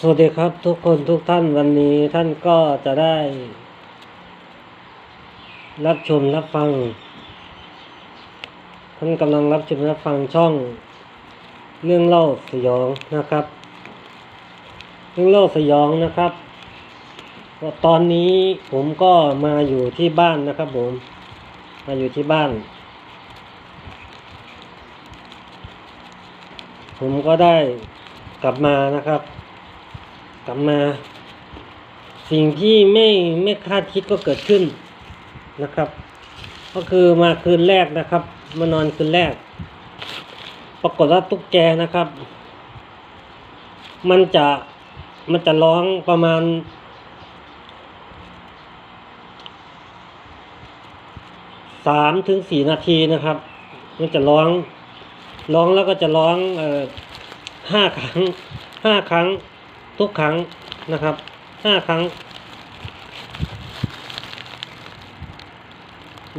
สวัสดีครับทุกคนทุกท่านวันนี้ท่านก็จะได้ รับชมรับฟัง ท่านกำลังรับชมรับฟังช่อง เรื่องเล่าสยองนะครับ เรื่องเล่าสยองนะครับก็ตอนนี้ผมก็มาอยู่ที่บ้านนะครับผม มาอยู่ที่บ้าน ผมก็ได้กลับมานะครับ กลับมา สิ่งที่ไม่ไม่คาดคิดก็เกิดขึ้นนะครับ ก็คือมาคืนแรกนะครับ มานอนคืนแรก ปรากฏว่าตุ๊กแกนะครับ มันจะมันจะร้องประมาณสามถึงสี่นาทีนะครับ มันจะร้อง ร้องแล้วก็จะร้องเอ่อห้าครั้งห้าครั้ง ทุกครั้งนะครับห้าครั้ง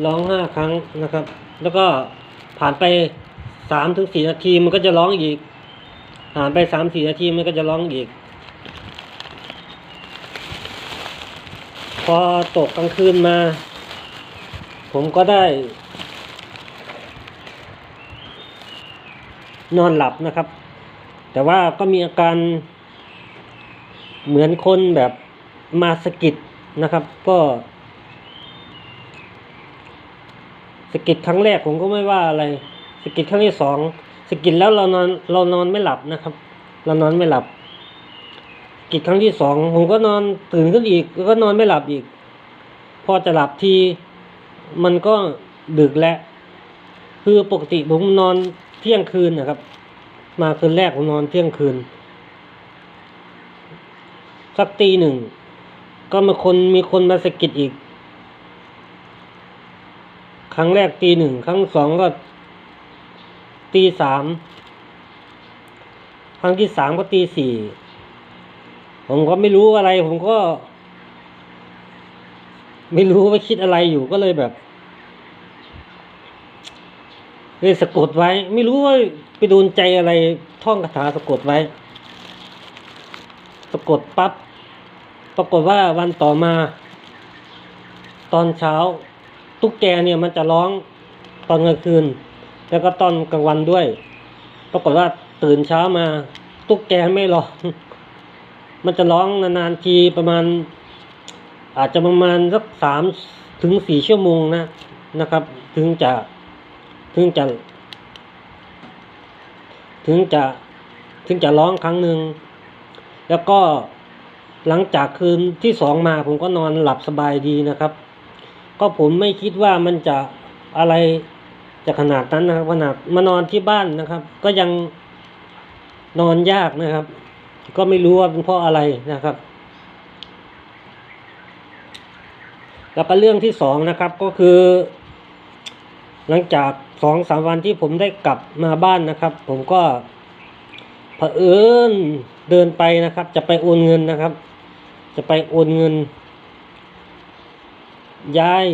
ร้องห้าครั้งนะครับ แล้วก็ผ่านไปสามถึงสี่นาทีมันก็จะร้องอีก ผ่านไปสามสี่นาทีมันก็จะร้องอีก พอตกกลางคืนมา ผมก็ได้ นอนหลับนะครับ แต่ว่าก็มีอาการ เหมือนคนแบบมาสกิดนะครับ ก็สกิดครั้งแรกผมก็ไม่ว่าอะไรสกิดครั้งที่สองสกิดแล้วเรานอนเรานอนไม่หลับนะครับ เรานอนไม่หลับสกิดครั้งที่สองผมก็นอนตื่นขึ้นอีกแล้วก็นอนไม่หลับอีก พอจะหลับทีมันก็ดึกแล้ว คือปกติผมนอนเที่ยงคืนนะครับ มาคืนแรกผมนอนเที่ยงคืน สักตีหนึ่ง ก็มีคนมีคนมาสะกิดอีก ครั้งแรกตีหนึ่ง ครั้งสองก็ตีสาม ครั้งที่สามก็ตีสี่ ผมก็ไม่รู้อะไร ผมก็ ไม่รู้ว่าคิดอะไรอยู่ก็เลยแบบเลยสะกดไว้ ไม่รู้ว่าไปโดนใจอะไรท่องคาถาสะกดไว้ สะกดปั๊บ ปรากฏว่าวันต่อมา ตอนเช้า ตุ๊กแกเนี่ยมันจะร้องตอนกลางคืน แล้วก็ตอนกลางวันด้วย ปรากฏว่าตื่นเช้ามา ตุ๊กแกไม่ร้อง มันจะร้องนานๆทีประมาณ อาจจะประมาณสักสามถึงสี่ชั่วโมงนะนะครับ ถึงจะถึงจะ ถึงจะถึงจะร้องครั้งหนึ่งแล้วก็ หลังจากคืนที่สองมาผมก็นอนหลับสบายดีนะครับ ก็ผมไม่คิดว่ามันจะอะไรจะขนาดนั้นนะครับขนาดมานอนที่บ้านนะครับ ก็ยังนอนยากนะครับ ก็ไม่รู้ว่าเป็นเพราะอะไรนะครับ แล้วก็เรื่องที่สองนะครับก็คือ หลังจากสองสามวันที่ผมได้กลับมาบ้านนะครับ ผมก็เผอิญเดินไปนะครับ จะไปโอนเงินนะครับ จะไปโอนเงิน ยาย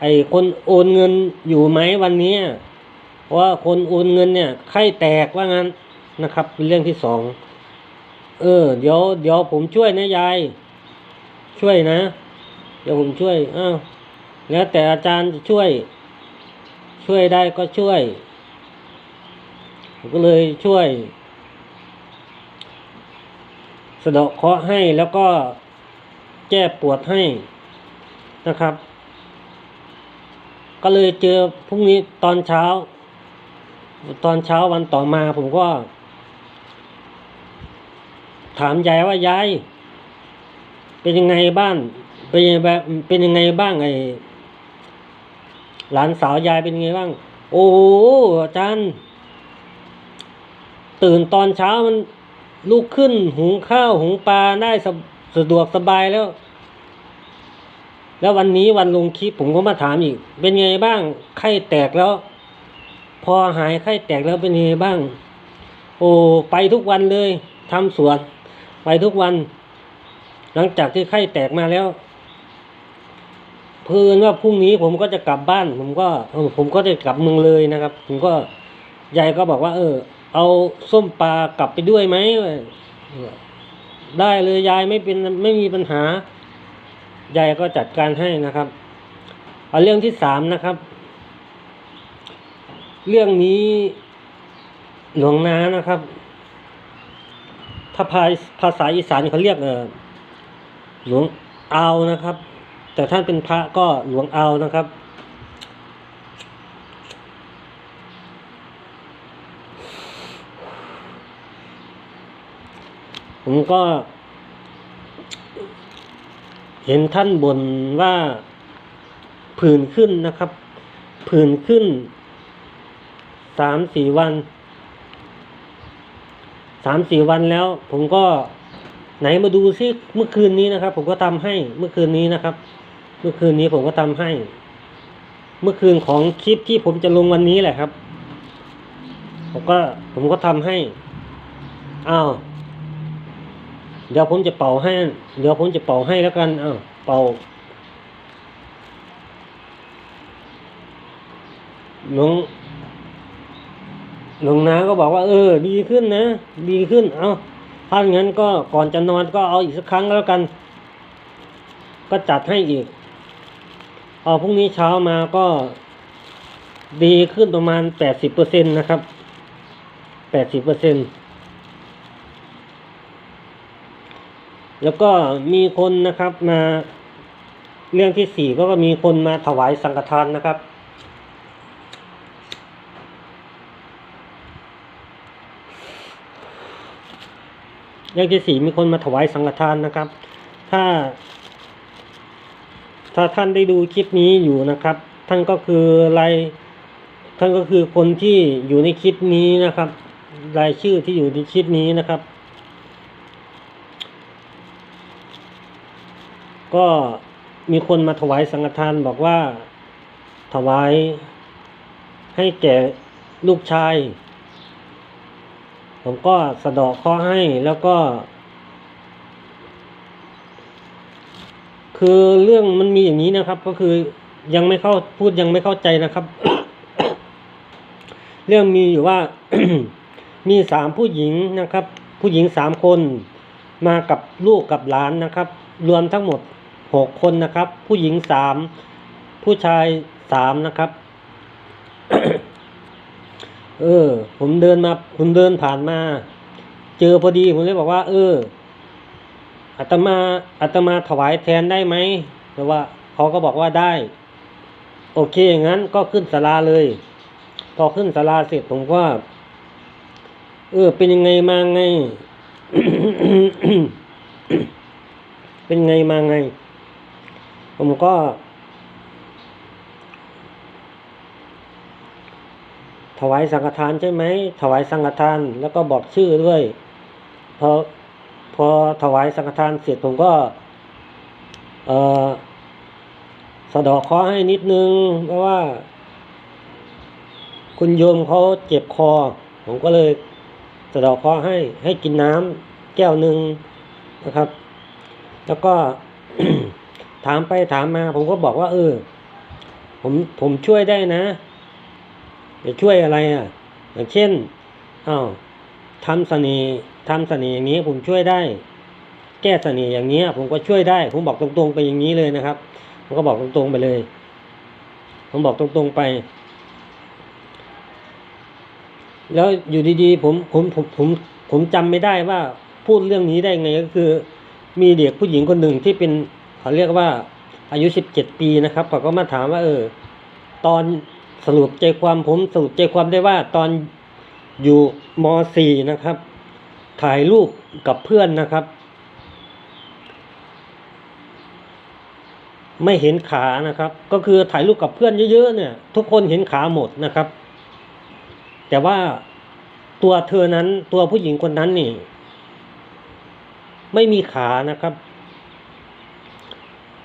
ไอ้คนโอนเงินอยู่ไหมวันนี้เพราะว่าคนโอนเงินเนี่ยไข้แตกว่างั้นนะครับ เป็นเรื่องที่สอง เออ เดี๋ยวเดี๋ยวผมช่วยนะยาย ช่วยนะ เดี๋ยวผมช่วยอ้าวแล้วแต่อาจารย์จะช่วย ช่วยได้ก็ช่วย ผมก็เลยช่วย สะเดาะเคราะห์ให้แล้วก็แก้ปวดให้นะครับ ก็เลยเจอพรุ่งนี้ตอนเช้า ตอนเช้าวันต่อมาผมก็ ถามยายว่ายายเป็นยังไงบ้างเป็นยังไงบ้างเป็นยังไงบ้างไอ้หลานสาวยายเป็นยังไงบ้าง โอ้อาจารย์ตื่นตอนเช้ามัน ลุกขึ้นหุงข้าวหุงปลาได้สะสะดวกสบายแล้ว แล้ววันนี้วันลงคลิปผมก็มาถามอีก เป็นไงบ้างไข้แตกแล้ว พอหายไข้แตกแล้วเป็นไงบ้าง โอ้ไปทุกวันเลยทำสวน ไปทุกวัน หลังจากที่ไข้แตกมาแล้วเพื่อนว่าพรุ่งนี้ผมก็จะกลับบ้าน ผมก็ผมก็จะกลับเมืองเลยนะครับ ผมก็ยายก็บอกว่า เออ เอาส้มปลากลับไปด้วยไหมได้เลยยายไม่เป็นไม่มีปัญหายายก็จัดการให้นะครับเอาเรื่องที่สามนะครับ เรื่องนี้หลวงนานะครับ ถ้าภาภาษาอีสานเขาเรียกเออหลวงเอานะครับ แต่ท่านเป็นพระก็หลวงเอานะครับ ผมก็ เห็นท่านบ่นว่าผื่นขึ้นนะครับ ผื่นขึ้นสามสี่วันสามสี่วันแล้ว ผมก็ไหนมาดูซิเมื่อคืนนี้นะครับ ผมก็ทำให้เมื่อคืนนี้นะครับ เมื่อคืนนี้ผมก็ทำให้ เมื่อคืนของคลิปที่ผมจะลงวันนี้แหละครับ ผมก็ผมก็ทำให้อ้าว เดี๋ยวผมจะเป่าให้ เดี๋ยวผมจะเป่าให้แล้วกันอ้าวเป่าหลวงหลวงนาก็บอกว่า เออ ดีขึ้นนะ ดีขึ้น เอาถ้างั้นก็ก่อนจะนอนก็เอาอีกสักครั้งแล้วกัน ก็จัดให้อีกเอาพรุ่งนี้เช้ามาก็ดีขึ้นประมาณแปดสิบเปอร์เซ็นตนะครับแปดสิบเปอร์เซ็น แล้วก็มีคนนะครับมาเรื่องที่สี่ก็มีคนมาถวายสังฆทานนะครับอย่างที่สี่มีคนมาถวายสังฆทานนะครับ ถ้า ถ้าท่านได้ดูคลิปนี้อยู่นะครับ ท่านก็คือรายท่านก็คือคนที่อยู่ในคลิปนี้นะครับ รายชื่อที่อยู่ในคลิปนี้นะครับ ก็มีคนมาถวายสังฆทานบอกว่าถวายให้แก่ลูกชาย ผมก็สะเดอกข้อให้แล้วก็ คือเรื่องมันมีอย่างนี้นะครับ ก็คือยังไม่เข้าพูดยังไม่เข้าใจนะครับ เรื่องมีอยู่ว่า มีสามผู้หญิงนะครับ ผู้หญิงสามคนมากับลูกกับหลานนะครับ รวมทั้งหมด หกคนนะครับ ผู้หญิงสามผู้ชายสามนะครับ เออ ผมเดินมาผมเดินผ่านมา เจอพอดีผมเลยบอกว่า เอออาตมาอาตมาถวายแทนได้ไหมแต่ว่าเขาก็บอกว่าได้ โอเคงั้นก็ขึ้นศาลาเลย พอขึ้นศาลาเสร็จผมก็เออ เป็นยังไงมาไง เป็นไงมาไง ผมก็ ถวายสังฆทานใช่ไหม ถวายสังฆทานแล้วก็บอกชื่อด้วย พอพอถวายสังฆทานเสร็จผมก็ เออสะดอกคราะห์ให้นิดนึง เพราะว่า คุณโยมเขาเจ็บคอ ผมก็เลยสะดอกคราะห์ให้ให้กินน้ำแก้วหนึ่งนะครับ แล้วก็ ถามไปถามมา ผมก็บอกว่า เออ ผมผมช่วยได้นะจะช่วยอะไรอะ อย่างเช่นอ้าวทำเสน่ห์ทำเสน่ห์อย่างนี้ผมช่วยได้ แก้เสน่ห์อย่างนี้ผมก็ช่วยได้ ผมบอกตรงๆไปอย่างนี้เลยนะครับผมก็บอกตรงๆไปเลย ผมบอกตรงๆไป แล้วอยู่ดีๆ ผมผมผมผมผมจำไม่ได้ว่าพูดเรื่องนี้ได้ไงก็คือ มีเด็กผู้หญิงคนหนึ่งที่เป็น เขาเรียกว่าอายุสิบเจ็ดปีนะครับเขาก็มาถามว่า เออ ตอนสรุปใจความผมสรุปใจความได้ว่าตอนอยู่ม .4 นะครับ ถ่ายรูปกับเพื่อนนะครับ ไม่เห็นขานะครับ ก็คือถ่ายรูปกับเพื่อนเยอะๆเนี่ย ทุกคนเห็นขาหมดนะครับ แต่ว่าตัวเธอนั้นตัวผู้หญิงคนนั้นนี่ ไม่มีขานะครับ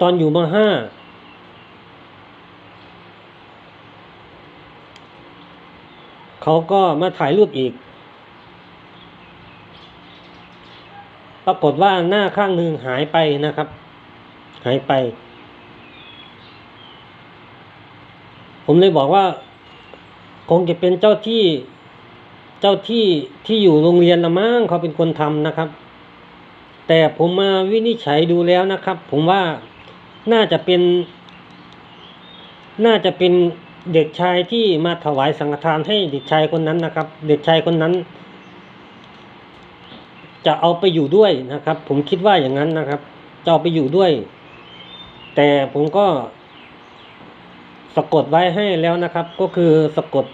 ตอนอยู่มห้าเขาก็มาถ่ายรูปอีก ปรากฏว่าหน้าข้างหนึ่งหายไปนะครับ หายไป ผมเลยบอกว่า คงจะเป็นเจ้าที่เจ้าที่ที่อยู่โรงเรียนละมั้งเขาเป็นคนทำนะครับ แต่ผมมาวินิจฉัยดูแล้วนะครับ ผมว่า น่าจะเป็น น่าจะเป็นเด็กชายที่มาถวายสังฆทานให้เด็กชายคนนั้นนะครับ เด็กชายคนนั้น จะเอาไปอยู่ด้วยนะครับ ผมคิดว่าอย่างนั้นนะครับ จะเอาไปอยู่ด้วย แต่ผมก็สะกดไว้ให้แล้วนะครับ ก็คือสะกด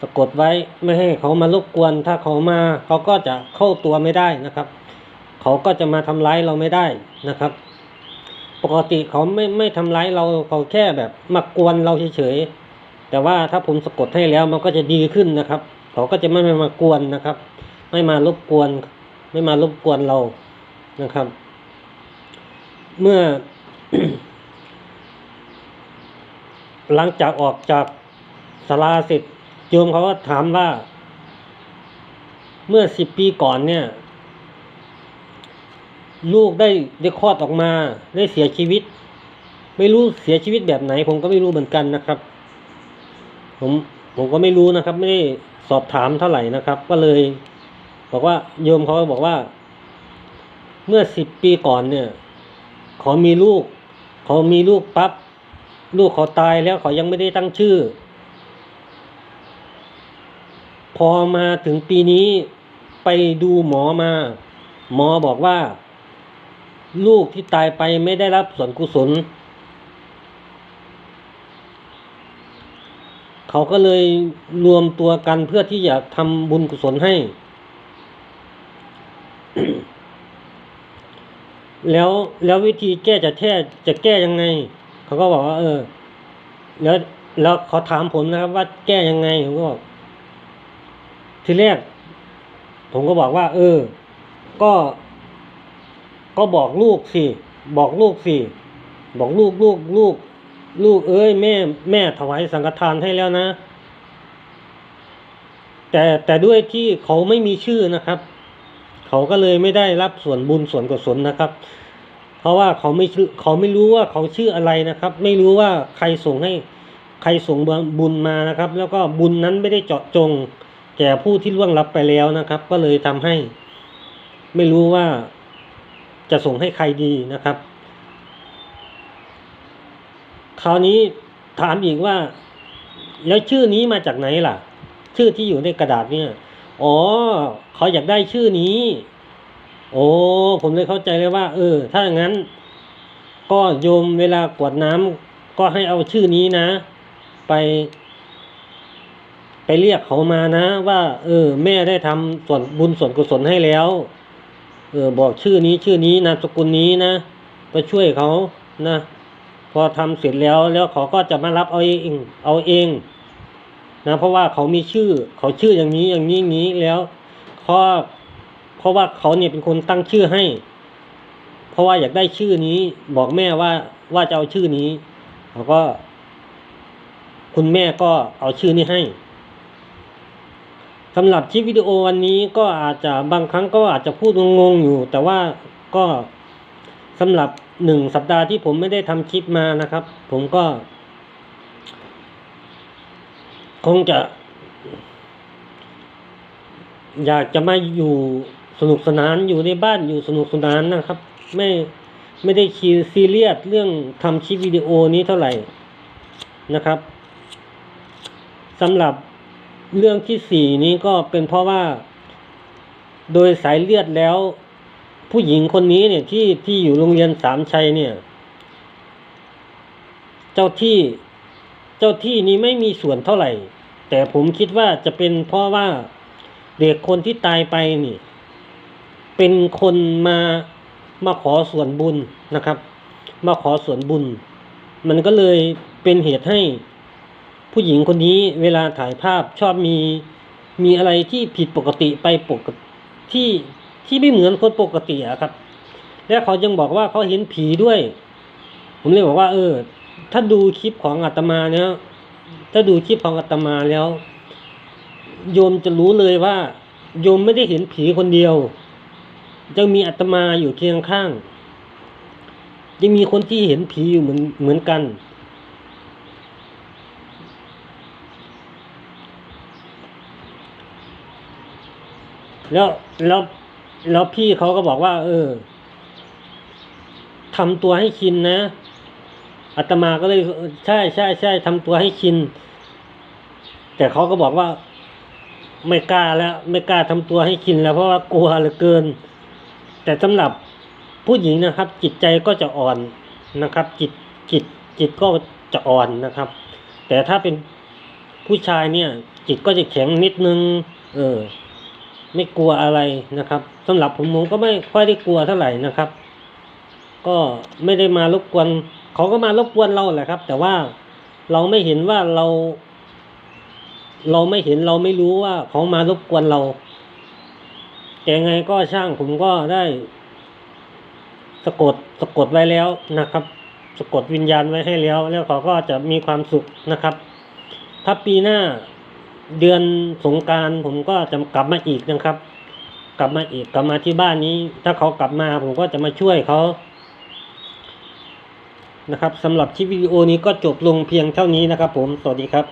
สะกดไว้ไม่ให้เขามารบกวน ถ้าเขามาเขาก็จะเข้าตัวไม่ได้นะครับ เขาก็จะมาทำร้ายเราไม่ได้นะครับ ปกติเขาไม่ไม่ทำร้ายเราเขาแค่แบบมากวนเราเฉยๆแต่ว่าถ้าผมสะกดให้แล้วมันก็จะดีขึ้นนะครับ เขาก็จะไม่มากวนนะครับ ไม่มารบกวน ไม่มารบกวนเรานะครับ เมื่อ หลังจากออกจากศาลาเสร็จโยมเขาก็ถามว่า เมื่อสิบปีก่อนเนี่ย ลูกได้ได้คลอดออกมา ได้เสียชีวิต ไม่รู้เสียชีวิตแบบไหน ผมก็ไม่รู้เหมือนกันนะครับ ผมผมก็ไม่รู้นะครับ ไม่ได้สอบถามเท่าไหร่นะครับ ก็เลย บอกว่าโยมเขาบอกว่า เมื่อสิบปีก่อนเนี่ยเขามีลูกเขามีลูกปั๊บลูกเขาตายแล้วเขายังไม่ได้ตั้งชื่อ พอมาถึงปีนี้ไปดูหมอมา หมอบอกว่า ลูกที่ตายไปไม่ได้รับส่วนกุศล เขาก็เลยรวมตัวกันเพื่อที่จะทำบุญกุศลให้ แล้วแล้ววิธีแก้จะแท้จะแก้ยังไง เขาก็บอกว่า เออ แล้วแล้วเขาถามผมนะครับ ว่าแก้ยังไงผมก็บอกทีแรกผมก็บอกว่า เออ ก็ ก็บอกลูกสิบอกลูกสิบอกลูกลูกลูก ลูกเอ้ยแม่ แม่ถวายสังฆทานให้แล้วนะ แต่แต่ด้วยที่เขาไม่มีชื่อนะครับ เขาก็เลยไม่ได้รับส่วนบุญส่วนกุศลนะครับ เพราะว่าเขาไม่ชื่อเขาไม่รู้ว่าเขาชื่ออะไรนะครับ ไม่รู้ว่าใครส่งให้ ใครส่งบุญมานะครับ แล้วก็บุญนั้นไม่ได้เจาะจง แก่ผู้ที่ล่วงลับไปแล้วนะครับ ก็เลยทำให้ ไม่รู้ว่า จะส่งให้ใครดีนะครับ คราวนี้ถามอีกว่า แล้วชื่อนี้มาจากไหนล่ะ ชื่อที่อยู่ในกระดาษเนี่ยอ๋อเขาอยากได้ชื่อนี้ โอ้ผมเลยเข้าใจเลยว่า เออ ถ้าอย่างนั้น ก็โยมเวลากวดน้ำก็ให้เอาชื่อนี้นะ ไป ไปเรียกเขามานะ ว่า เออ แม่ได้ทำส่วนบุญส่วนกุศลให้แล้ว เออบอกชื่อนี้ชื่อนี้นามสกุลนี้นะ ไปช่วยเขานะ พอทำเสร็จแล้วแล้วเขาก็จะมารับเอาเองเอาเองนะเพราะว่าเขามีชื่อ เขาชื่ออย่างนี้อย่างนี้อย่างนี้แล้วเพราะเพราะว่าเขาเนี่ยเป็นคนตั้งชื่อให้ เพราะว่าอยากได้ชื่อนี้ บอกแม่ว่าว่าจะเอาชื่อนี้เขาก็ คุณแม่ก็เอาชื่อนี้ให้ สำหรับคลิปวิดีโอวันนี้ก็อาจจะบางครั้งก็อาจจะพูดงงๆอยู่ แต่ว่าก็สำหรับหนึ่งสัปดาห์ที่ผมไม่ได้ทำคลิปมานะครับ ผมก็ คงจะ อยากจะมาอยู่สนุกสนานอยู่ในบ้านอยู่สนุกสนานนะครับ ไม่ไม่ได้คีซีเรียสเรื่องทำคลิปวิดีโอนี้เท่าไหร่นะครับสำหรับ เรื่องที่สี่นี้ก็เป็นเพราะว่า โดยสายเลือดแล้ว ผู้หญิงคนนี้เนี่ยที่ที่อยู่โรงเรียนสามชัยเนี่ย เจ้าที่เจ้าที่นี้ไม่มีส่วนเท่าไหร่ แต่ผมคิดว่าจะเป็นเพราะว่าเด็กคนที่ตายไปนี่ เป็นคนมามาขอส่วนบุญนะครับ มาขอส่วนบุญ มันก็เลยเป็นเหตุให้ ผู้หญิงคนนี้เวลาถ่ายภาพชอบมีมีอะไรที่ผิดปกติไปปกติที่ที่ไม่เหมือนคนปกติอะครับ และเขายังบอกว่าเขาเห็นผีด้วย ผมเลยบอกว่า เออ ถ้าดูคลิปของอาตมาเนี่ยถ้าดูคลิปของอาตมาแล้ว โยมจะรู้เลยว่า โยมไม่ได้เห็นผีคนเดียวยังมีอาตมาอยู่เคียงข้าง ยังมีคนที่เห็นผีอยู่เหมือนเหมือนกัน แล้วแล้วแล้วพี่เขาก็บอกว่า เออทำตัวให้ชินนะอาตมาก็เลยใช่ใช่ใช่ทำตัวให้ชิน แต่เขาก็บอกว่า ไม่กล้าแล้ว ไม่กล้าทำตัวให้ชินแล้วเพราะว่ากลัวเหลือเกิน แต่สำหรับผู้หญิงนะครับ จิตใจก็จะอ่อนนะครับ จิตจิตจิตก็จะอ่อนนะครับ แต่ถ้าเป็นผู้ชายเนี่ย จิตก็จะแข็งนิดนึง เออ ไม่กลัวอะไรนะครับสำหรับผมผมก็ไม่ค่อยได้กลัวเท่าไหร่นะครับ ก็ไม่ได้มารบกวนเขาก็มารบกวนเราแหละครับ แต่ว่าเราไม่เห็นว่าเรา เราไม่เห็นเราไม่รู้ว่าเขามารบกวนเรา แต่ไงก็ช่างผมก็ได้สะกดสะกดไว้แล้วนะครับ สะกดวิญญาณไว้ให้แล้ว แล้วเขาก็จะมีความสุขนะครับ ถ้าปีหน้า เดือนสงการผมก็จะกลับมาอีกนะครับ กลับมาอีกกลับมาที่บ้านนี้ ถ้าเขากลับมาผมก็จะมาช่วยเขานะครับสำหรับคลิปวิดีโอนี้ก็จบลงเพียงเท่านี้นะครับ ผมสวัสดีครับ